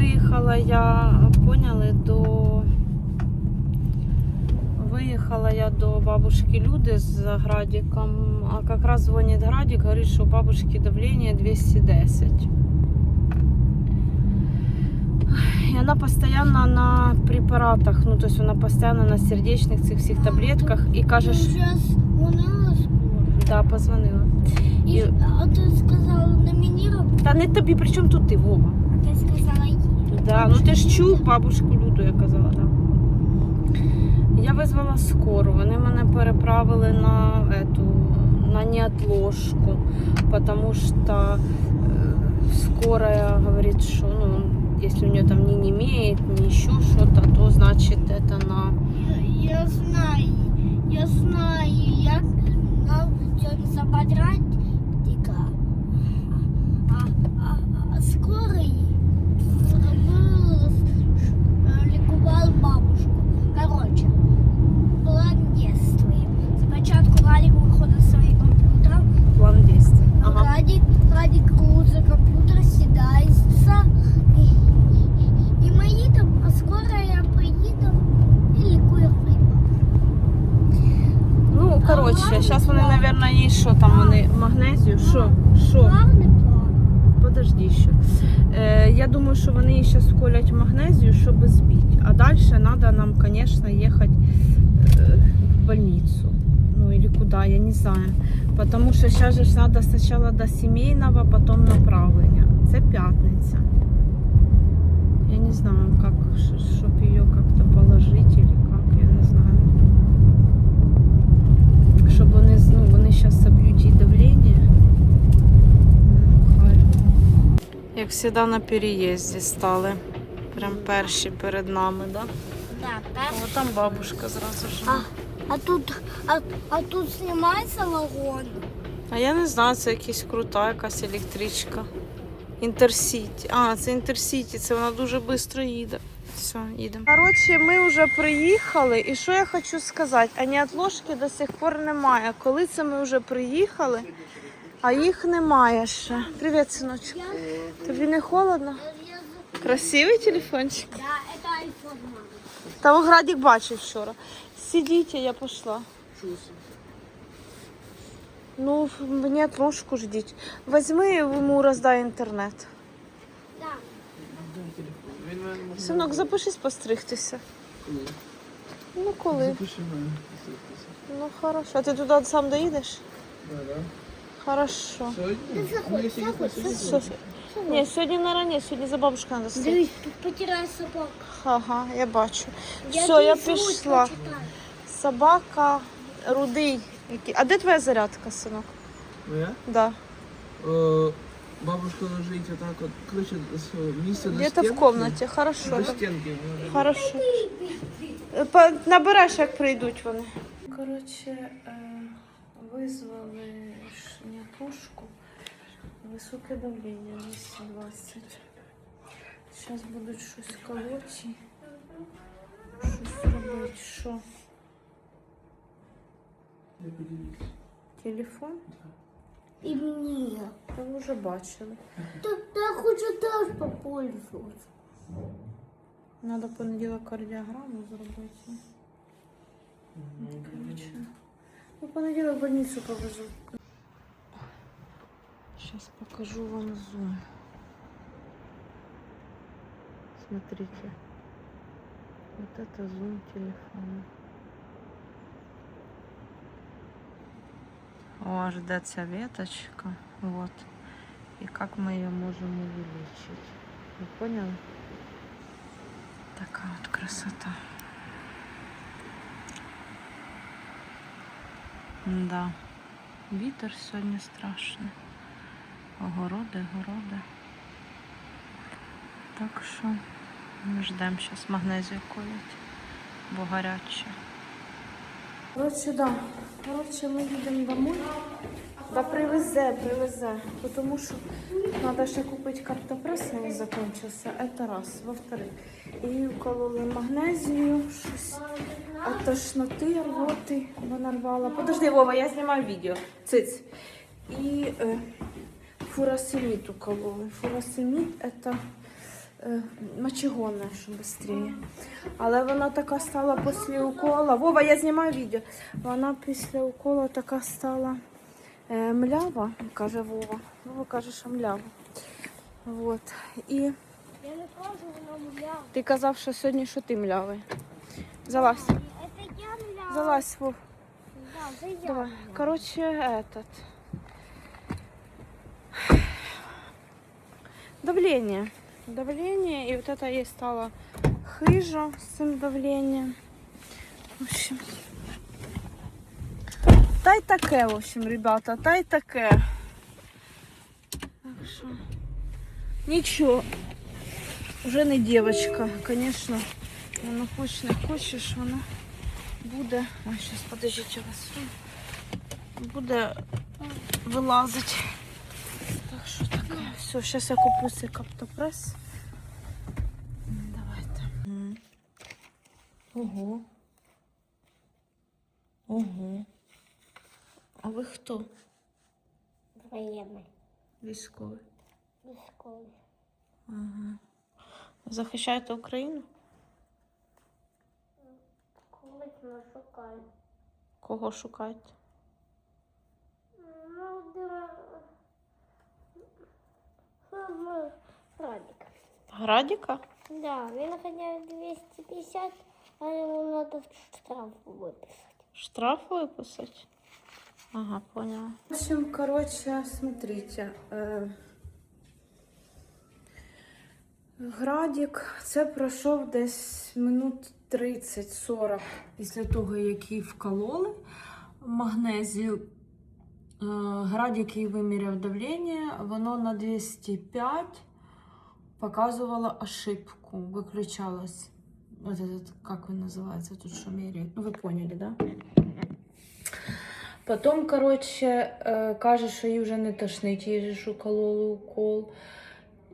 виїхала я, поняли, до. Виїхала я до бабушки Люди з Градиком, а как раз дзвонить Градик, говорить, що у бабушки давление 210. И она постоянно на препаратах, ну то есть вона постоянно на сердечных цих всіх таблетках і каже, що... Сейчас вона скоро. Да, позвонила. І- а ти сказала робити, Та не тобі, при чому тут ти, Вова? а ти сказала їй. Да, ну ти ж чув бабушку Люду, я казала, так. Я визвала скору, вони мене переправили на эту, на неотложку, потому что э, скорая говорит, что ну, если у нее там не немеет, не еще что-то, то значит это на... Я, я знаю, я знаю, як коротше, зараз вони, мабуть, їй що там вони, магнезію, що, що? Подожди ще. Е, я думаю, що вони їй зараз магнезію, щоб збити. А далі треба нам, звісно, їхати е, в больницю. Ну или куда, я не знаю. Потому що зараз же треба спочатку до сімейного, потім направлення. Це п'ятниця. Я не знаю, как, щоб її як-то положити, или як, я не знаю. Щоб вони, з- ну, вони зараз соб'ють їй давлення. Ну, хай. Як завжди на переїзді стали. Прям перші перед нами, да? Да, О, там бабушка зразу ж. А, а тут, а, а тут знімається вагон. А я не знаю, це якась крута якась електричка. Інтерсіті. А, це Інтерсіті, це вона дуже швидко їде. Все, їдемо. Коротше, ми вже приїхали, і що я хочу сказати, а неотложки до сих пор немає. Коли це ми вже приїхали, а їх немає ще. Привіт, синочок. Тобі не холодно? Красивий телефончик. да, это iPhone. мама. Та Градик бачив вчора. Сидіть, я пішла. Ну, мені трошку ждіть. Возьми йому роздай інтернет. Да. Синок, запишись постригтися. Ну коли? Ну хорошо. А ти туди сам доїдеш? Хорошо. Сьогодні? Ти заходь, заходь. Ні, сьогодні на рані, сьогодні за бабушкою треба стати. Дивись, тут потирає собака. Ага, я бачу. Все, я звук пішла. Собака, рудий. який- А де твоя зарядка, синок? Моя? Да. Е, Бабушка лежить отак от, коротше, з місця до Где-то в стінки. комнаті, хорошо. До стінки. вона Хорошо. Е, по- Набереш, як прийдуть вони. Коротше, е, визвали шнякушку. Високе давлення 220. Зараз будуть щось колоти. Щось робити. Що? Я подивлюсь. Телефон? І мені. Та ви вже бачили. Та я хочу теж попользуватися. Надо понеділок кардіограму зробити. Короче. Ну, понеділок в больницу повезу. Сейчас покажу вам зум. Смотрите. Вот это зум телефона. О, веточка. Вот. И как мы ее можем увеличить. Вы поняли? Такая вот красота. Да. Вітер сьогодні страшний. Огороди, городи. Так що ми ждемо зараз магнезію колять, бо гаряче. Коротше, да. Коротше, ми їдемо домой. Да привезе, привезе. Тому що треба ще купити картопрес, не закончився. Это раз. Во-вторых, і вкололи магнезію, щось от тошноти, рвоти вона рвала. Подожди, Вова, я знімаю відео. Циць. І е, фуросемід укололи. Фуросемід – це е, мочегонне, що швидше. Але вона така стала після укола. Вова, я знімаю відео. Вона після укола така стала е, млява, каже Вова. Вова каже, що млява. Вот. І Я не кажу, вона муляла. ти казав, що сьогодні що ти млявий. Залазь. Це я муляла. Залазь, Вов. Да, це я. Давай. Короче, этот. Давление. Давление. И вот это ей стало хыжа с этим давлением. В общем. Та таке, в общем, ребята, та й таке. Так що. Нічого. Уже не девочка, конечно. Воно хоч не хочеш, воно буде. Ой, зараз подождіть, я вас буде вилазити. Що таке. Все, зараз я куплю цей каптопрес. Давайте. Ого. Ого. А ви хто? Воєнний. Військовий. Військовий. Ага. Захищаєте Україну? Колись ми шукаємо. Кого шукаєте? Ну, да. Ми Радик. Да, він хоча 250, але йому треба штраф виписати. Штраф выписать? Ага, поняла. В общем, короче, смотрите. Э, Градік, це пройшов десь минут 30-40 після того, як її вкололи магнезію. Е, Градік їй виміряв давлення, воно на 205 показувало ошибку, виключалось. Вот этот, как он называется, тут что меряет? Ну, вы поняли, да? Потом, короче, е, каже, що їй вже не тошнить, їй же ж укололи укол.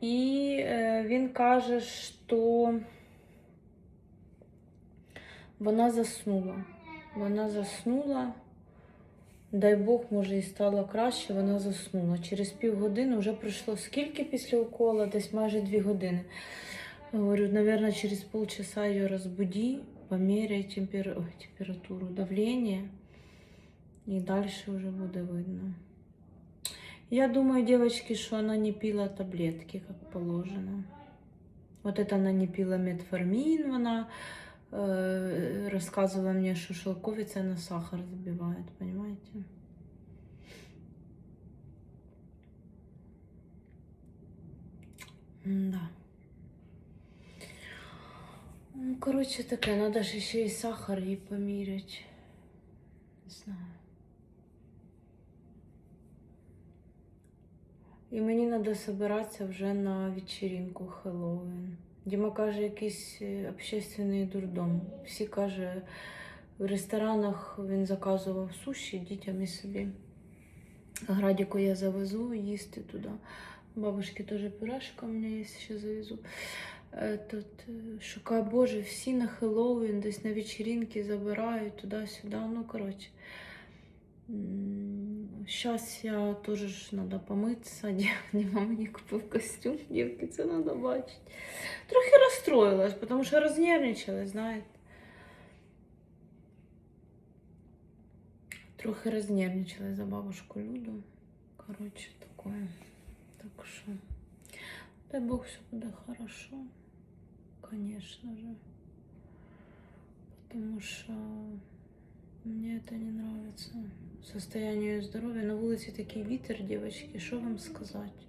І е, він каже, що вона заснула. Вона заснула. Дай Бог, може, і стало краще, вона заснула. Через півгодини вже пройшло скільки після укола? Десь майже дві години. Говорю, наверное, через полчаса ее разбуди, померяй темпер... температуру, давление, и дальше уже буде видно. Я думаю, девочки, что она не пила таблетки, как положено. Вот это она не пила метформин, она э, рассказывала мне, что шелковица на сахар забивает, понимаете? Да. Ну, короче, таке, надо ж ще і сахар їй поміряти. Не знаю. І мені треба збиратися вже на вечеринку Хеллоуін. Діма каже, якийсь е, общественний дурдом. Всі каже, в ресторанах він заказував суші дітям і собі. Градіку я завезу їсти туди. Бабушки теж пюрешка у мене є, ще завезу. Этот, е, шукаю, боже, всі на Хеллоуін, десь на вечеринки забирають туди-сюди. Ну, коротше. Сейчас я тоже ж надо помыться. Дима мені купив костюм, дівки, це надо бачити. Трохи розстроїлась, тому що рознервничалась, знаєте. Трохи рознервничалась за бабушку Люду. Короче, такое. Так що, дай Бог, все буде хорошо. Конечно же. Потому что мне это не нравится. Состояние её здоровья. На улице такий вітер, девочки, що вам сказати?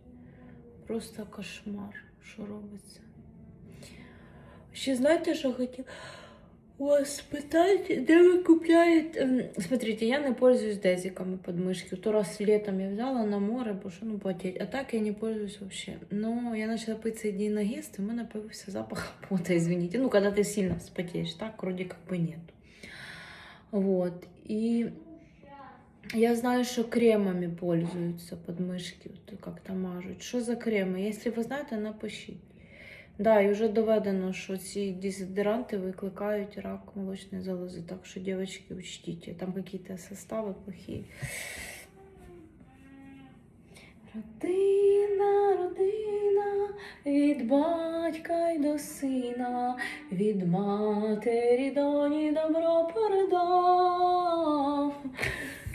Просто кошмар, що робиться. Ще знаєте, що хотів вас спитати, де ви купляєте? Ем, Смотрите, я не пользуюсь дезиками под мышки. То раз летом я взяла на море, бо що ну потеть. А так я не пользуюсь вообще. Но я начала пить цей диногест, и у меня появился запах пота, извините. Ну, когда ты сильно вспотеешь, так вроде как бы нет. Вот. И я знаю, что кремами пользуются подмышки, вот как-то мажуть. Що за креми? Якщо ви знаєте, напишіть. Да, і вже доведено, що ці дезодоранти викликають рак молочної залози. Так що, девочки, учтите, там какие-то состави плохие. Родина, родина, від батька й до сина, від матері доні добро передав.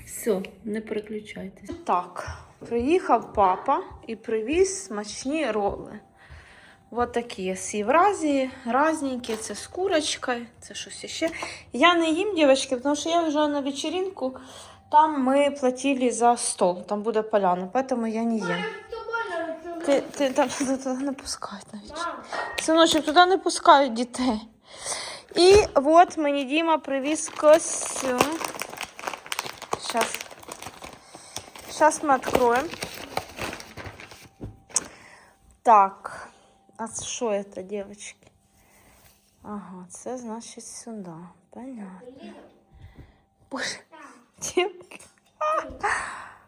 Все, не переключайтесь. Так, приїхав папа і привіз смачні роли. Вот такі з Євразії, разненькі, це з курочкою, це щось ще. Я не їм, дівчатки, тому що я вже на вечеринку, там ми платили за стол, там буде поляна, поэтому я не їм. Ти, ти там туди не пускають навіть. Синочок, туди не пускають дітей. І от мені Діма привіз костюм. Сейчас. Сейчас мы откроем. Так. А що это, девочки? Ага, це значить сюди. Понятно. Боже.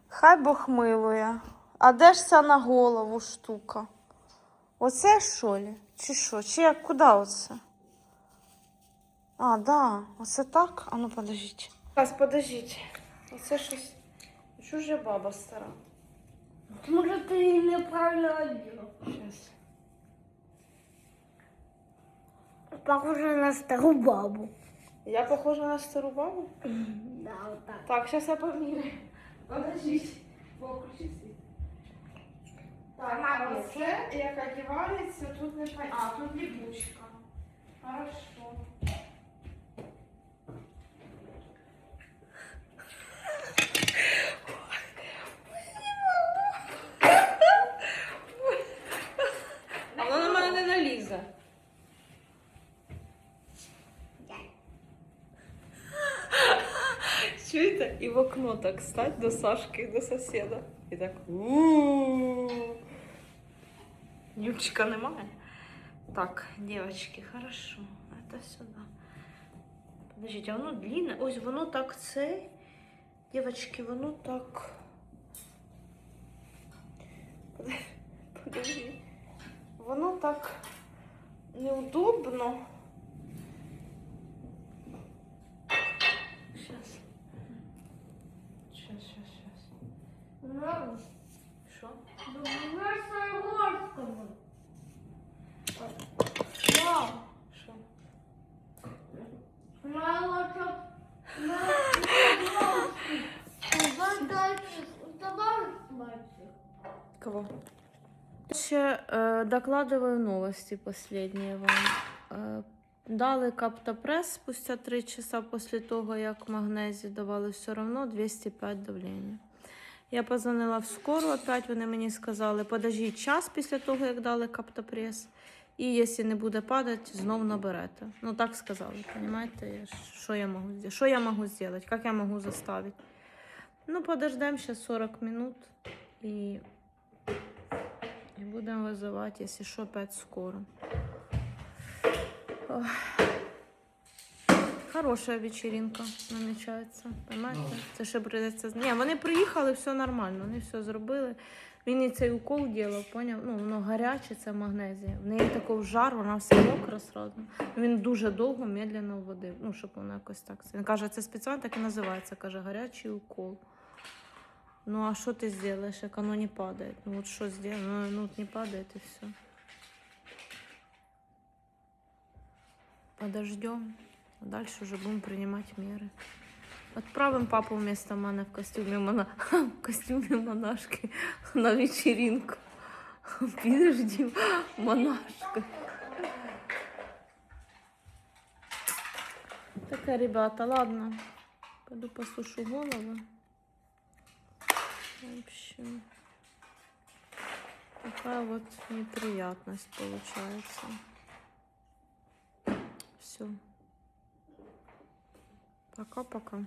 Хай Бог милує. А де ж ця на голову штука? Оце що ли? Чи що? Чи як куди оце? А, да, оце так? А ну подождіть. Зараз, подождіть. Оце щось. Що ж баба стара? Может, ты неправильно одел. Щас. Похоже на старую бабу. Я похожа на стару бабу? Да, вот так. Так, сейчас я поміряю. Подождіть. Включи світ. Так, а оце, як одівається, тут не пон- А, тут ліпучка. Хорошо. А воно на мене не налізе. Чуєте? І в окно так стать до Сашки і до сусіда. І так. «У-у-у». Юрчика немає. Так, девочки, хорошо. Это сюда. Подождите, а воно длинне. Ось воно так цей. Девочки, воно так. Подожди. Воно так неудобно. Сейчас. Сейчас, сейчас, сейчас. Що? Кого? Ще е, докладываю новости последние вам. Е, дали каптопресс спустя 3 часа після того, як магнезію давали, все одно 205 давлення. Я позвонила в скору, опять вони мені сказали, подождіть час після того, як дали каптопрес. І якщо не буде падати, знов наберете. Ну так сказали, розумієте, що я можу зробити? Що я можу зробити? Як я можу заставити? Ну, подождемо ще 40 минут і и будем вызывать, если что, опять скоро. Ох. Хорошая вечеринка намічається. Понимаєте? Це ще прийдеться. Ні, вони приїхали, все нормально, вони все зробили. Він і цей укол ділав, поняв? Ну, воно гаряче, це магнезія. В неї такий жар, вона вся мокра сразу. Він дуже довго, медленно вводив, ну, щоб воно якось так. Він каже, це спеціально так і називається, каже, гарячий укол. Ну а что ты сделаешь, как оно не падает? Ну вот что сделать? Ну, ну вот не падает и все. Подождем. А дальше уже будем принимать меры. Отправим папу вместо мене в костюмі мона... в костюмі монашки на вечеринку. Підеш, Дім, монашка. Таке, ребята, ладно. Пойду посушу голову. В общем, такая вот неприятность получается. Все. Пока-пока.